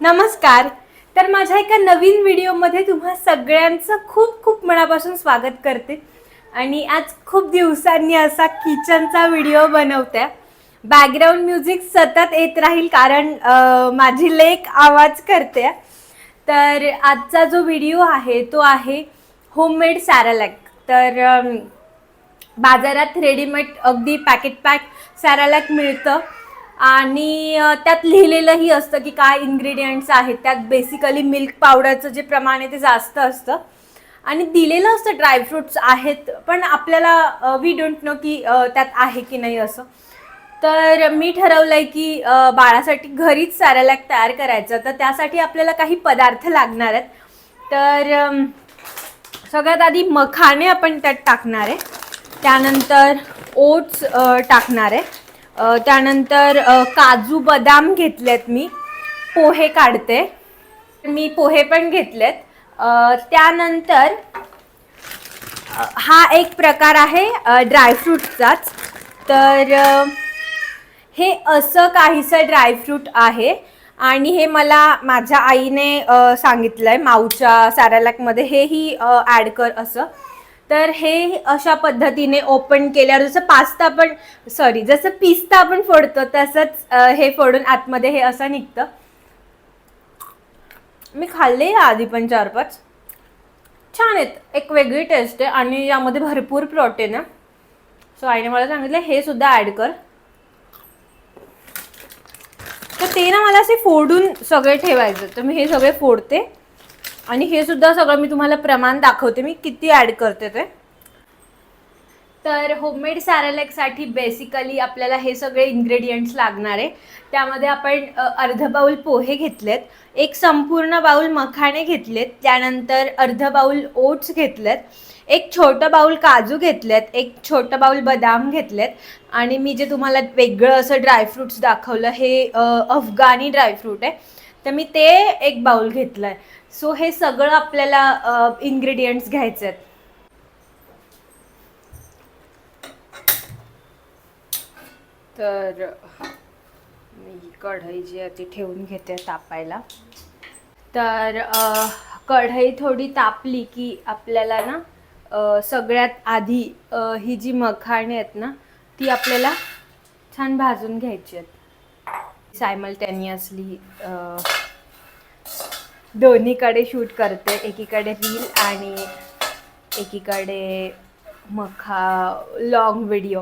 नमस्कार. तर माझ्या एका नवीन व्हिडिओमध्ये तुम्हा सगळ्यांचं खूप खूप मनापासून स्वागत करते. आणि आज खूप दिवसांनी असा किचनचा व्हिडिओ बनवते. बॅकग्राऊंड म्युझिक सतत येत राहील कारण माझी लेख आवाज करते. तर आजचा जो व्हिडिओ आहे तो आहे होममेड सॅरालॅक तर बाजारात रेडीमेड अगदी पॅकेट पॅक सॅरालॅक मिळतं. आणि त्यात लिहिलेलंही असतं की काय इन्ग्रेडियंट्स आहेत. त्यात बेसिकली मिल्क पावडरचं जे प्रमाण आहे ते जास्त असतं. आणि दिलेलं असतं ड्रायफ्रुट्स आहेत पण आपल्याला वी डोंट नो की त्यात आहे की नाही असं. तर मी ठरवलं आहे की बाळासाठी घरीच सॅरालॅक तयार करायचं. तर त्यासाठी आपल्याला काही पदार्थ लागणार आहेत. तर सगळ्यात आधी मखाने आपण त्यात टाकणार आहे. त्यानंतर ओट्स टाकणार आहे. त्यानंतर काजू बदाम घेतलेत मी. पोहे काढते. मी पोहे पण घेतलेत. त्यानंतर हा एक प्रकार आहे ड्रायफ्रूटचाच तर हे असं काहीसं ड्रायफ्रूट आहे आणि हे मला माझ्या आईने सांगितलं आहे माऊच्या सॅरालॅकमध्ये हेही ॲड कर असं. तर हे अशा पद्धतीने ओपन केल्यावर जसं पास्ता आपण सॉरी जसं पिस्ता आपण फोडतो तसंच हे फोडून आतमध्ये हे असं निघतं. मी खाल्ले आधी पण चार पाच छान आहेत. एक वेगळी टेस्ट आहे आणि यामध्ये भरपूर प्रोटीन आहे. सो आईने मला सांगितलं हे सुद्धा ॲड कर. तर ते ना मला असे फोडून सगळे ठेवायचं. तर मी हे सगळे फोडते. आणि हे सुद्धा सगळं मी तुम्हाला प्रमाण दाखवते. मी किती ॲड करते ते. तर होममेड सॅरेलेकसाठी बेसिकली आपल्याला हे सगळे इन्ग्रेडियंट्स लागणार आहे. त्यामध्ये आपण अर्ध बाऊल पोहे घेतलेत एक संपूर्ण बाऊल मखाणे घेतलेत त्यानंतर अर्ध बाऊल ओट्स घेतलेत एक छोटं बाऊल काजू घेतलेत एक छोटं बाऊल बदाम घेतलेत आणि मी जे तुम्हाला वेगळं असं ड्रायफ्रुट्स दाखवलं हे अफगाणी ड्रायफ्रूट आहे. तर मी ते एक बाऊल घेतलं आहे सो हे सगळं आपल्याला इन्ग्रेडियंट्स घ्यायचे आहेत. तर मी कढई जी आहे ती ठेवून घेते तापायला. तर कढई थोडी तापली की आपल्याला ना सगळ्यात आधी ही जी मखाणे आहेत ना ती आपल्याला छान भाजून घ्यायची आहेत. सायमल्टेनियसली दोन्हीकडे शूट करते. एकीकडे रील आणि एकीकडे मखा लॉंग व्हिडिओ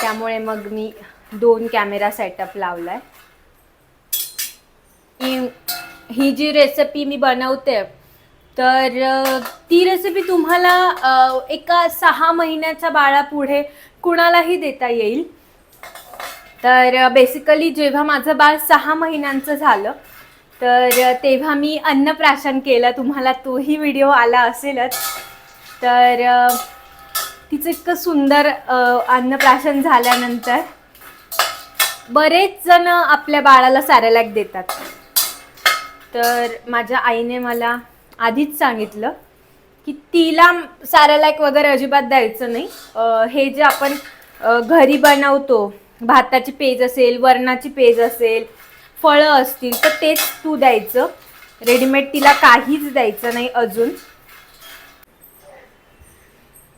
त्यामुळे मग मी दोन कॅमेरा सेटअप लावला आहे ही जी रेसिपी मी बनवते तर ती रेसिपी तुम्हाला एका सहा महिन्याच्या बाळापुढे कुणालाही देता येईल. तर बेसिकली जेव्हा माझं बाळ सहा महिन्यांचं झालं तर तेव्हा मी अन्नप्राशन केलं. तुम्हाला तोही व्हिडिओ आला असेलच. तर तिचं इतकं सुंदर अन्नप्राशन झाल्यानंतर बरेच जण आपल्या बाळाला सॅरॅलॅक देतात. तर माझ्या आईने मला आधीच सांगितलं की तिला सॅरॅलॅक वगैरे अजिबात द्यायचं नाही. हे जे आपण घरी बनवतो भाताची पेज असेल वरणाची पेज असेल फळं असतील तर तेच तू द्यायचं. रेडीमेड तिला काहीच द्यायचं नाही अजून.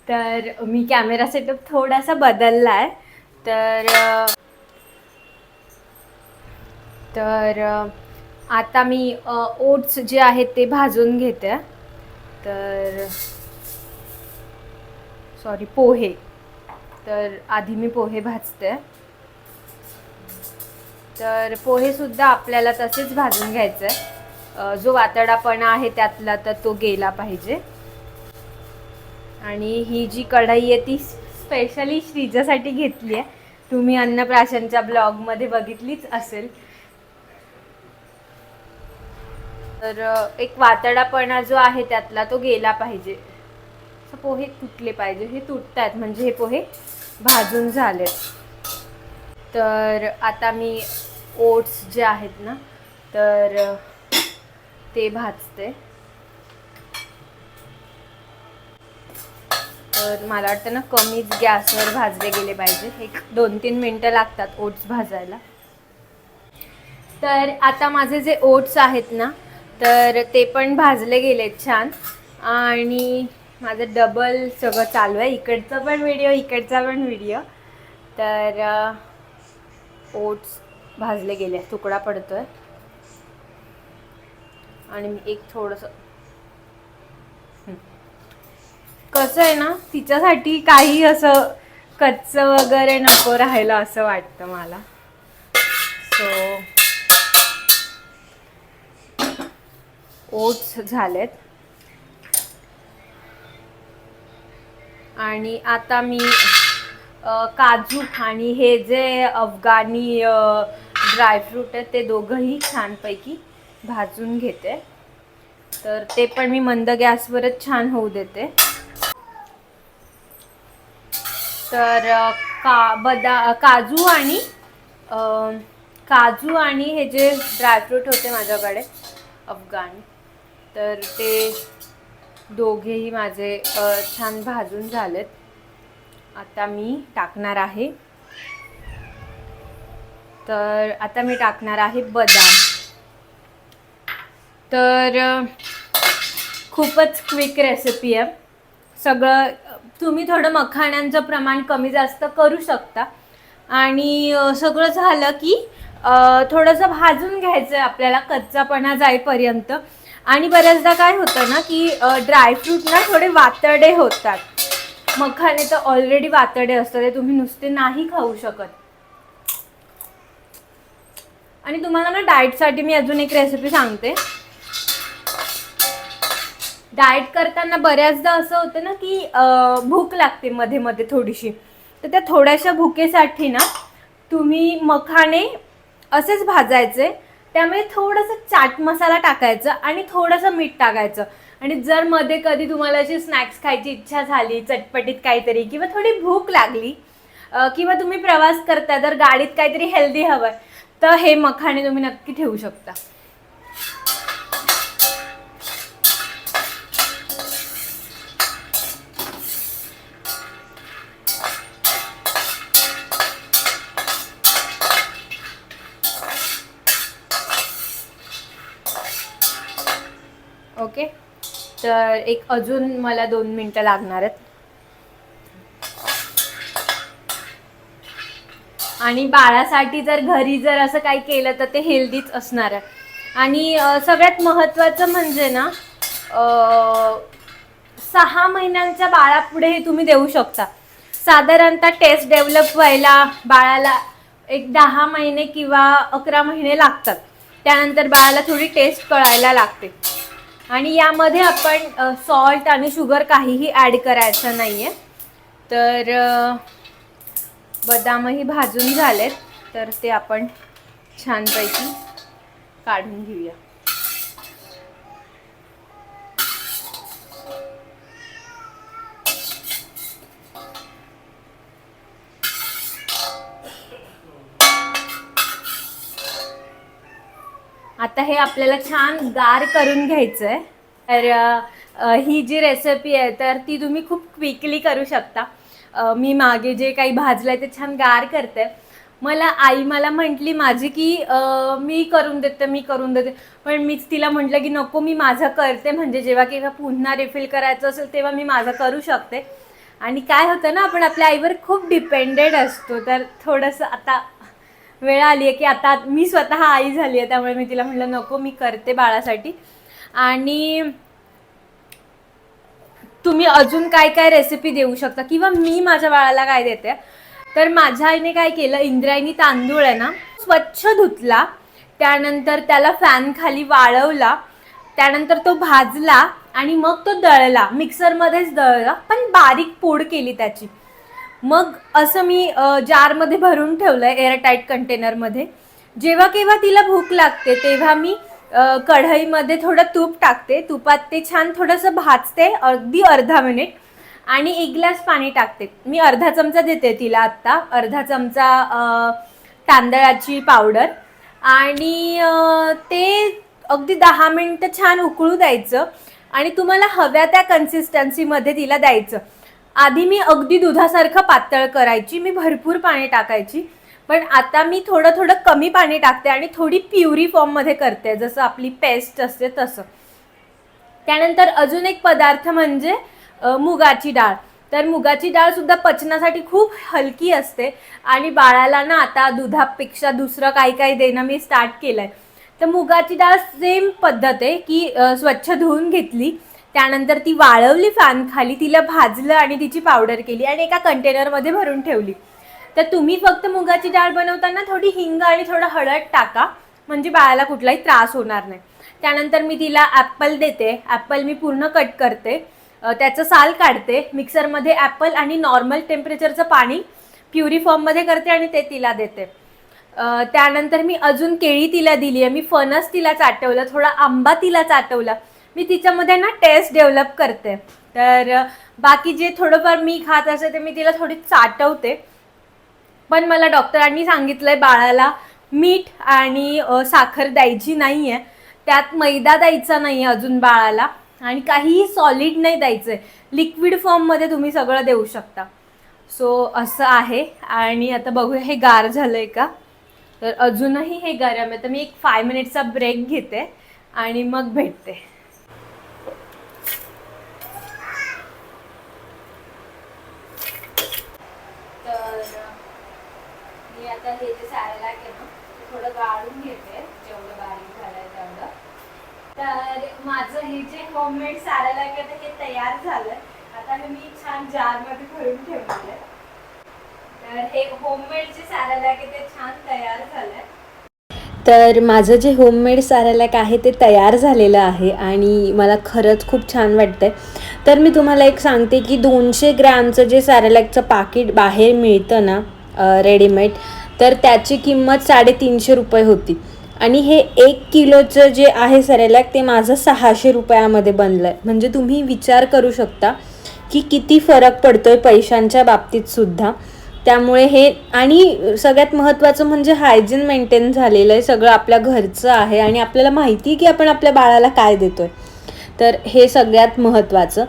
तर मी कॅमेरा सेटअप थोडासा बदलला आहे तर तर आता मी ओट्स जे आहेत ते भाजून घेते. तर सॉरी पोहे. तर आधी मी पोहे भाजते. तर पोहेसुद्धा आपल्याला तसेच भाजून घ्यायचं आहे जो वातडापणा आहे त्यातला तर तो गेला पाहिजे. आणि ही जी कढाई आहे ती स्पेशली श्रीजासाठी घेतली आहे. तुम्ही अन्नप्राशनच्या ब्लॉगमध्ये बघितलीच असेल. तर एक वातडापणा जो आहे त्यातला तो गेला पाहिजे. पोहे तुटले पाहिजे. हे तुटतायत. म्हणजे हे पोहे भाजून झालेत. तर आता मी ओट्स जे आहेत ना तर ते भाजते. तर मला वाटतं ना कमीच गॅसवर भाजले गेले पाहिजे एक दोन तीन मिनटं लागतात ओट्स भाजायला. तर आता माझे जे ओट्स आहेत ना तर ते पण भाजले गेलेत छान. आणि माझं डबल सगळं चालू आहे. इकडचा पण व्हिडिओ इकडचा पण व्हिडिओ. तर ओट्स भाजले गेले. तुकडा पडतोय. आणि मी एक थोडंसं कसं आहे ना तिच्यासाठी काही असं कच्चं वगैरे नको राहायला असं वाटतं मला. सो ओट्स झालेत. आणि आता मी काजू आणि हे जे अफगाणी ड्रायफ्रूट आहे ते दोघंही छानपैकी भाजून घेते. तर ते पण मी मंद गॅसवरच छान होऊ देते. तर का बदा काजू आणि काजू आणि हे जे ड्रायफ्रूट होते माझ्याकडे अफगाण तर ते दोघेही माझे छान भाजून झालेत. आता मी टाकणार आहे. तर आता मी टाकणार आहे बदाम. तर खूपच क्विक रेसिपी आहे. सगळं तुम्ही थोडं मखाण्यांचं प्रमाण कमी जास्त करू शकता. आणि सगळं झालं की थोडंसं भाजून घ्यायचं आहे आपल्याला कच्चापणा जाईपर्यंत. आणि बऱ्याचदा काय होतं ना की ड्रायफ्रूट ना थोडे वातडे होतात. मखाणे तर ऑलरेडी वातडे असतात ते तुम्ही नुसते नाही खाऊ शकत. आणि तुम्हाला ना डाएटसाठी मी अजून एक रेसिपी सांगते. डाएट करताना बऱ्याचदा असं होतं ना की भूक लागते मध्ये मध्ये थोडीशी. तर त्या थोड्याशा भुकेसाठी ना तुम्ही मखाने असेच भाजायचे त्यामुळे थोडंसं चाट मसाला टाकायचा आणि थोडंसं मीठ टाकायचं. आणि जर मध्ये कधी तुम्हाला अशी स्नॅक्स खायची इच्छा झाली चटपटीत काहीतरी किंवा थोडी भूक लागली किंवा तुम्ही प्रवास करताय तर गाडीत काहीतरी हेल्दी हवंय तर हे मखाणे तुम्ही नक्की ठेवू शकता. ओके? तर एक अजून मला दोन मिनटं लागणार आहेत. आणि बाळासाठी जर घरी जर असं काही केलं तर ते हेल्दीच असणार आहे. आणि सगळ्यात महत्त्वाचं म्हणजे ना सहा महिन्यांच्या बाळापुढे हे तुम्ही देऊ शकता. साधारणतः टेस्ट डेव्हलप व्हायला बाळाला एक दहा महिने किंवा अकरा महिने लागतात. त्यानंतर बाळाला थोडी टेस्ट कळायला लागते. आणि यामध्ये आपण सॉल्ट आणि शुगर काहीही ॲड करायचं नाही आहे तर बदामही भाजून झालेत तर ते आपण छानपैकी काढून घेऊया. आता हे आपल्याला छान गार करून घ्यायचं आहे तर ही जी रेसिपी आहे तर ती तुम्ही खूप क्विकली करू शकता. मी मागे जे काही भाजलं आहे ते छान गार करते. मला आई मला म्हटली माझी की मी करून देते मी करून देते. पण मीच तिला म्हटलं की नको मी माझं करते. म्हणजे जेव्हा केव्हा पुन्हा रिफिल करायचं असेल तेव्हा मी माझं करू शकते. आणि काय होतं ना आपण आपल्या आईवर खूप डिपेंडेड असतो. तर थोडंसं आता वेळ आली आहे की आता मी स्वतः आई झाली आहे. त्यामुळे मी तिला म्हटलं नको मी करते बाळासाठी. आणि तुम्ही अजून काय काय रेसिपी देऊ शकता? किंवा मी माझ्या बाळाला काय देते? तर माझ्या आईने काय केलं? इंद्रायणी तांदूळ आहे ना स्वच्छ धुतला. त्यानंतर त्याला फॅन खाली वाळवला. त्यानंतर तो भाजला आणि मग तो दळला. मिक्सरमध्येच दळला पण बारीक पोड केली त्याची. मग असं मी जारमध्ये भरून ठेवलं आहे एअरटाईट कंटेनरमध्ये जेव्हा केव्हा तिला भूक लागते तेव्हा मी कढईमध्ये थोडं तूप टाकते. तुपात ते छान थोडंसं भाजते अगदी अर्धा मिनिट. आणि एक ग्लास पाणी टाकते. मी अर्धा चमचा देते तिला आत्ता. अर्धा चमचा तांदळाची पावडर. आणि ते अगदी दहा मिनटं छान उकळू द्यायचं. आणि तुम्हाला हव्या त्या कन्सिस्टन्सीमध्ये तिला द्यायचं. आधी मी अगदी दुधासारखं पातळ करायची. मी भरपूर पाणी टाकायची. पण आता मी थोडं थोडं कमी पाणी टाकते आणि थोडी प्युरी फॉर्ममध्ये करते जसं आपली पेस्ट असते तसं. त्यानंतर अजून एक पदार्थ म्हणजे मुगाची डाळ. तर मुगाची डाळसुद्धा पचनासाठी खूप हलकी असते आणि बाळाला ना आता दुधापेक्षा दुसरं काही काही देणं मी स्टार्ट केलं आहे तर मुगाची डाळ सेम पद्धत आहे की स्वच्छ धुवून घेतली त्यानंतर ती वाळवली फॅन खाली तिला भाजलं आणि तिची पावडर केली आणि एका कंटेनरमध्ये भरून ठेवली. तर तुम्ही फक्त मुगाची डाळ बनवताना थोडी हिंग आणि थोडं हळद टाका. म्हणजे बाळाला कुठलाही त्रास होणार नाही. त्यानंतर मी तिला ॲपल देते. ॲपल मी पूर्ण कट करते. त्याचं साल काढते. मिक्सरमध्ये ॲपल आणि नॉर्मल टेम्परेचरचं पाणी प्युरी फॉर्ममध्ये करते आणि ते तिला देते. त्यानंतर मी अजून केळी तिला दिली आहे मी फणस तिला चाटवलं. थोडा आंबा तिला चाटवला. मी तिच्यामध्ये ना टेस्ट डेव्हलप करते. तर बाकी जे थोडंफार मी खात असते ते मी तिला थोडी चाटवते. पण मला डॉक्टरांनी सांगितलंय बाळाला मीठ आणि साखर द्यायची नाही आहे त्यात मैदा द्यायचा नाही आहे अजून बाळाला आणि काहीही सॉलिड नाही द्यायचं आहे लिक्विड फॉर्ममध्ये तुम्ही सगळं देऊ शकता. सो असं आहे. आणि आता बघूया हे गार झालं आहे का? तर अजूनही हे गरम आहे. तर मी एक फाय मिनिटचा ब्रेक घेते आणि मग भेटते तर मी आता हे जे सारं लागेल ना थोडं गाळून घेते जेवढं बारीक झालंय तेवढं. तर माझं हे जे होममेड सारं लागेल ते हे तयार झालं आता हे मी छान जारमध्ये भरून ठेवलेलं आहे. तर हे होममेड जे सारं लागेल ते छान तयार झालंय. तर माझं जे होममेड सारालॅक आहे ते तयार झालेलं आहे आणि मला खरंच खूप छान वाटतंय. तर मी तुम्हाला एक सांगते की दोनशे ग्रॅमचं जे सारालॅकचं पाकिट बाहेर मिळतं ना रेडीमेड तर त्याची किंमत साडेतीनशे रुपये होती. आणि हे एक किलोचं जे आहे सरेलॅक ते माझं सहाशे रुपयामध्ये बनलं आहे म्हणजे तुम्ही विचार करू शकता की किती फरक पडतो आहे पैशांच्या बाबतीतसुद्धा त्यामुळे हे आणि सगळ्यात महत्त्वाचं म्हणजे हायजीन मेंटेन झालेलं आहे सगळं आपल्या घरचं आहे आणि आपल्याला माहिती आहे की आपण आपल्या बाळाला काय देतो आहे तर हे सगळ्यात महत्त्वाचं.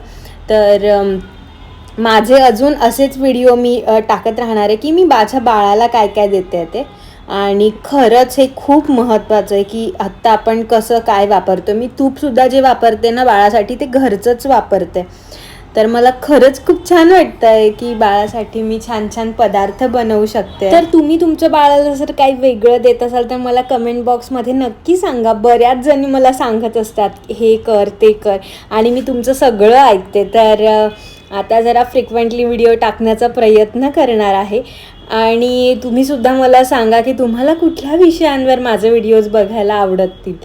तर माझे अजून असेच व्हिडिओ मी टाकत राहणार आहे की मी माझ्या बाळाला काय काय देते ते. आणि खरंच हे खूप महत्त्वाचं आहे की आत्ता आपण कसं काय वापरतो. मी तूपसुद्धा जे वापरते ना बाळासाठी ते घरचंच वापरते. तर मला खरंच खूप छान वाटतंय की बाळासाठी मी छान छान पदार्थ बनवू शकते. तर तुम्ही तुमच्या बाळाला जर काही वेगळं देत असाल तर मला कमेंट बॉक्समध्ये नक्की सांगा. बऱ्याच जणी मला सांगत असतात हे कर ते कर. आणि मी तुमचं सगळं ऐकते. तर आता जरा फ्रिक्वेंटली व्हिडिओ टाकण्याचा प्रयत्न करणार आहे. आणि तुम्हीसुद्धा मला सांगा की तुम्हाला कुठल्या विषयांवर माझे व्हिडिओज बघायला आवडतील?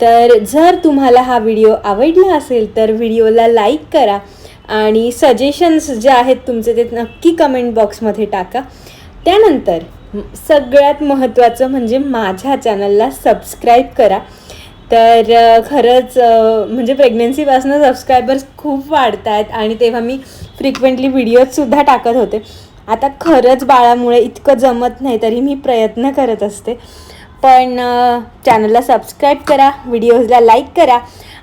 तर जर तुम्हाला हा व्हिडिओ आवडला असेल तर व्हिडिओला लाईक करा आणि सजेशन्स जे आहेत तुमचे ते नक्की कमेंट बॉक्समध्ये टाका. त्यानंतर सगळ्यात महत्त्वाचं म्हणजे माझ्या चॅनलला सबस्क्राईब करा. तर खरंच म्हणजे प्रेग्नन्सीपासून सबस्क्रायबर्स खूप वाढत आहेत आणि तेव्हा मी फ्रिक्वेंटली व्हिडिओजसुद्धा टाकत होते. आता खरंच बाळामुळे इतकं जमत नाही तरी मी प्रयत्न करत असते. पण चॅनलला सबस्क्राईब करा व्हिडिओजला लाईक करा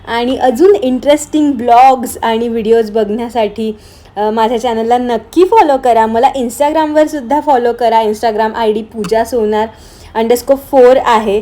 आणि अजून इंटरेस्टिंग ब्लॉग्स आणि व्हिडिओज बघण्यासाठी माझ्या चॅनलला नक्की फॉलो करा. मला इंस्टाग्रामवर सुद्धा फॉलो करा. Instagram I D Pooja Sonar underscore four आहे.